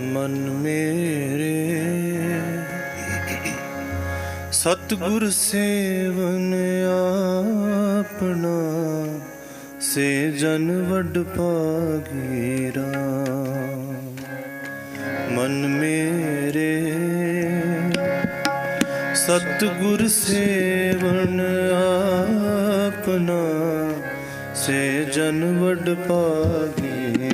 ਮਨ ਮੇਰੇ। ਸਤਿਗੁਰ ਸੇਵਨ ਆਪਣਾ, ਸੇ ਜਨ ਵੱਡ ਭਾਗੀਰਾ ਮਨ ਮੇਰੇ। ਸਤਿਗੁਰ ਸੇਵਨ ਆਪਣਾ, ਸੇ ਜਨ ਵੱਡ ਭਾਗੀਰਾ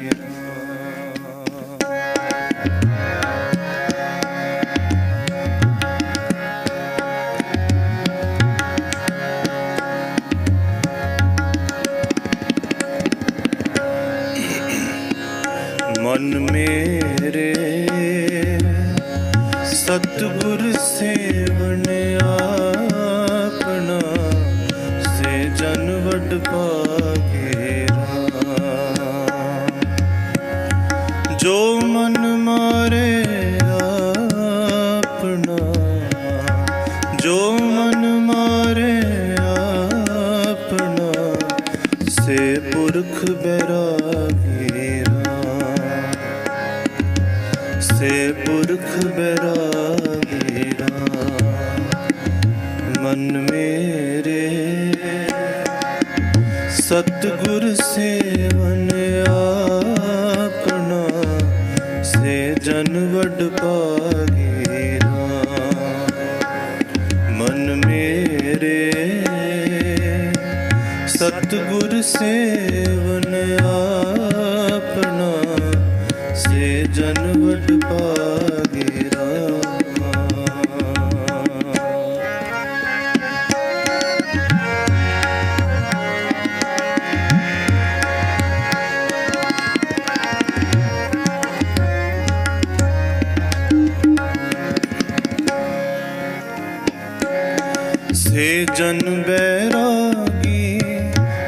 ਸੇਵਨ ਆਪਣਾ, ਸੇ ਜਨ ਵੱਡ ਭਾਗੇਰਾ ਜੋ ਮਨ ਮਾਰੇ ਆਪਣਾ, ਜੋ ਮਨ ਮਾਰੇ ਆਪਣਾ, ਸੇ ਪੁਰਖ ਬੈਰਾਗੀਰਾ ਸੇ ਪੁਰਖ ਬੈਰਾਗੀਰਾ ਮਨ ਮੇਰੇ ਸਤਿਗੁਰ ਸੇਵਨ ਆਪਣਾ ਸੇ ਜਨ ਵਡ ਭਾਗੀਰਾ ਮਨ ਮੇਰੇ ਸਤਿਗੁਰ ਸੇਵਨ ਸੇ ਜਨ ਬੈਰਾਗੀ,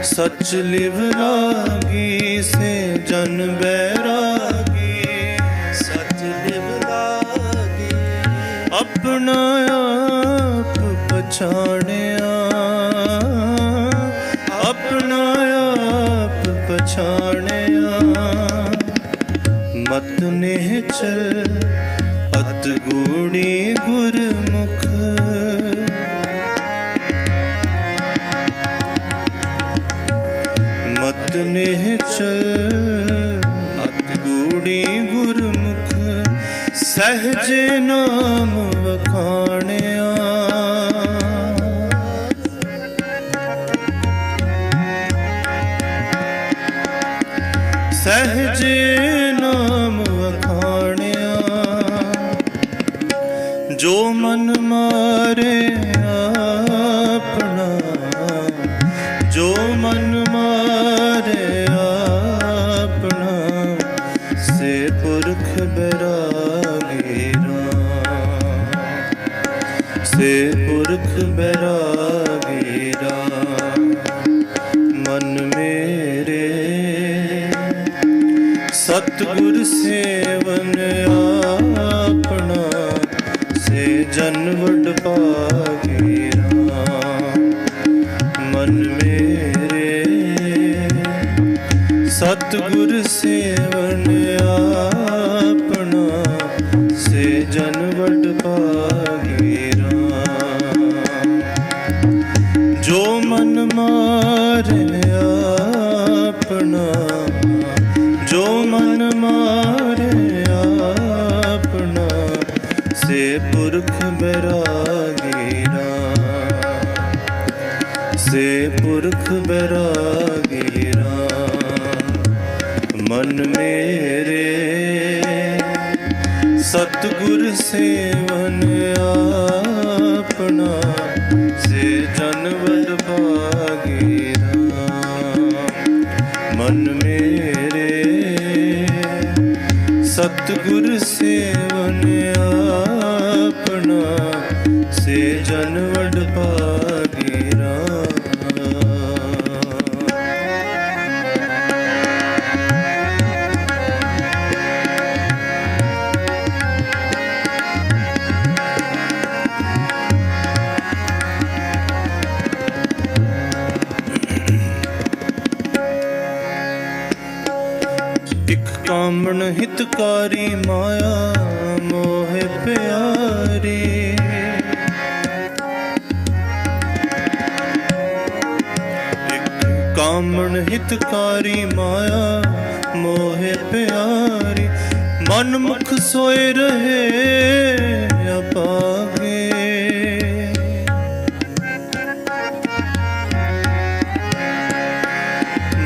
ਸਚ ਲਿਵ ਰਾਗੀ, ਸੇ ਜਨ ਬੈਰਾਗੀ, ਸਚ ਲਿਵ ਰਾਗੀ। ਆਪਣਾ ਆਪ ਪਛਾਣਿਆ, ਆਪਣਾ ਆਪ ਪਛਾਣਿਆ। ਮਤ ਨੇ ਚਲ ਅਤ ਗੂੜੀ ਮਤ ਨੇ ਅਤ ਗੂੜੀ ਗੁਰਮੁਖ ਸਹਜ ਨਾਮ ਵਖਾਣਿਆ। ਸਹਜ ਨਾਮ ਵਖਾਣਿਆ ਜੋ ਮਨ ਮਾਰੇ ਪੁਰਖ ਬੈਰਾਗੀਰਾ ਸੇ ਪੁਰਖ ਬੈਰਾਗੀਰਾ ਮਨ ਮੇਰੇ। ਸਤਿਗੁਰ ਸੇਵਨ ਆਪਣਾ। ਸੇ ਜਨ ਸੇ ਪੁਰਖ ਬੈਰਾਗੀਰਾ ਮਨ ਮੇਰੇ ਸਤਿਗੁਰ ਸੇਵਨ ਆਪਣਾ ਸੇ ਜਨ ਵਡ ਭਾਗੀਰਾ ਮਨ ਮੇਰੇ ਸਤਿਗੁਰ ਸੇਵਨ ਆਪਣਾ ਸੇ ਜਨ ਵਡ ਹਿਤਕਾਰੀ ਮਾਇਆ ਮੋਹ ਪਿਆਰੀ ਇੱਕ ਕਾਮਣ ਹਿਤਕਾਰੀ ਮਾਇਆ ਮੋਹ ਪਿਆਰੀ ਮਨ ਮੁਖ ਸੋਏ ਰਹੇ ਅਪਾਗੇ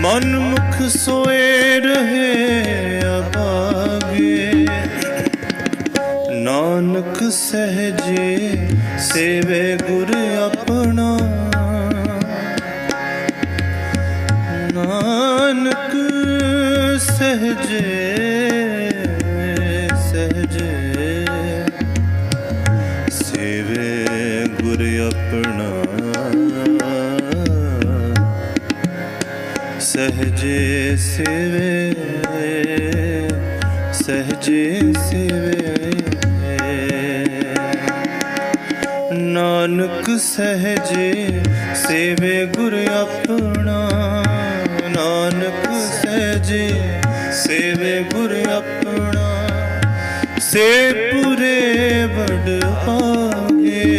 ਮਨ ਮੁਖ ਸੋਏ ਸਹਜੇ ਸੇਵੇ ਗੁਰ ਆਪਣਾ। ਨਾਨਕ ਸਹਜੇ ਸਹਜੇ ਸੇਵੇ ਗੁਰ ਆਪਣਾ। ਸਹਜੇ ਸੇਵੇ ਸਹਜੇ ਸੇਵੇ। ਨਾਨਕ ਸਹਜੇ ਸੇਵੇ ਗੁਰ ਆਪਣਾ। ਨਾਨਕ ਸਹਜੇ ਸੇਵੇ ਗੁਰ ਆਪਣਾ। ਸੇ ਪੁਰੇ ਵਡ ਭਾਗੇ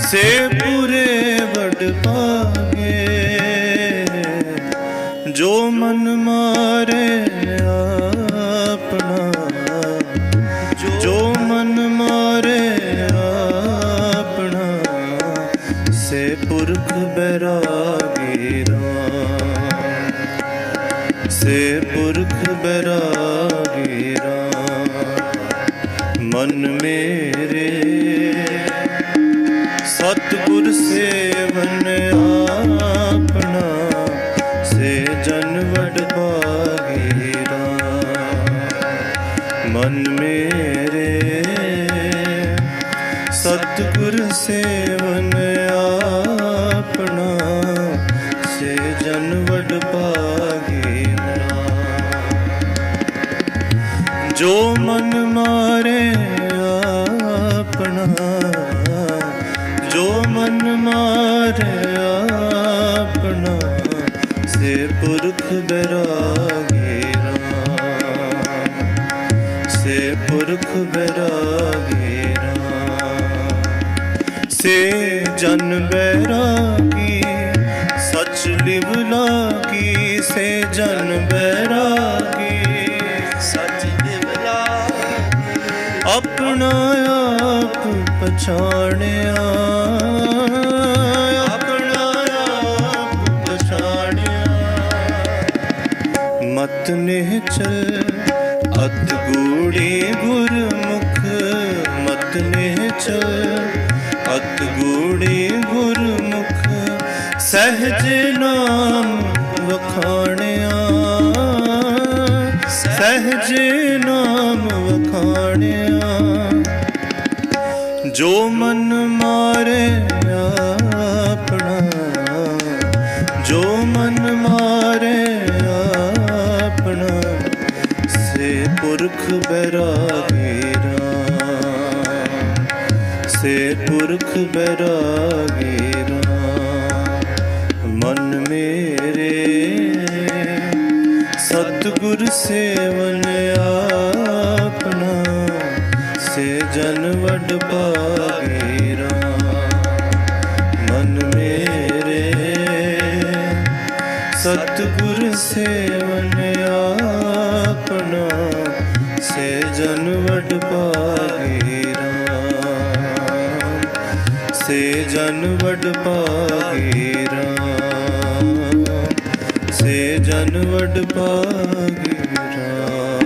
ਸੇ ਪੂਰੇ ਵਡ ਪਾਗੇ ਸੇ ਪੁਰਖ ਬੈਰਾਗੀ ਰਾਮ। ਮਨ ਮੇਰੇ ਸਤਿਗੁਰ ਸੇਵਨ ਮਾਰੇ ਆਪਣਾ, ਜੋ ਮਨ ਮਾਰੇ ਆਪਣਾ, ਸੇ ਪੁਰਖ ਬੈਰਾਗੀ ਰਾਮ, ਸੇ ਪੁਰਖ ਬੈਰਾਗੀ ਰਾਮ। ਸੇ ਜਨ ਬੈਰਾਗੀ, ਸਚ ਲਿਵ ਲਾਗੀ ਸੇ ਜਨ ਬੈਰਾਗੀ ਪਛਾਣਿਆ। ਆਪਣਾ ਆਪ ਪਛਾਣਿਆ। ਮਤ ਨਿਹਚਲ, ਅਤ ਗੂੜੀ ਗੁਰਮੁਖ। ਮਤ ਨਿਹਚਲ, ਅਤ ਗੂੜੀ ਗੁਰਮੁਖ। ਸਹਿਜ ਨਾਮ ਵਖਾਣਿਆ। ਸਹਿਜ ਨਾਮ ਵਖਾਣਿਆ। ਜੋ ਮਨ ਮਾਰੇ ਆਪਣਾ, ਜੋ ਮਨ ਮਾਰੇ ਆਪਣਾ, ਸੇ ਪੁਰਖ ਬੈਰਾਗੀ ਰਾਮ ਸੇ ਪੁਰਖ ਬੈਰਾਗੀ ਰਾਮ ਮਨ ਮੇਰੇ, ਸਤਿਗੁਰ ਸੇਵਨ ਜਨ ਵਡ ਰਾਮ। ਮਨ ਮੇਰੇ, ਸਤਿਗੁਰ ਸੇਵਨ ਆਪਣਾ, ਸੇ ਜਨ ਵਡ ਭਾਗੀ ਰਾਮ। ਸੇ ਜਨ ਵਡ ਭਾਗੀ ਰਾਮ। ਸੇ ਜਨ ਵਡ ਭਾਗੀ ਰਾਮ।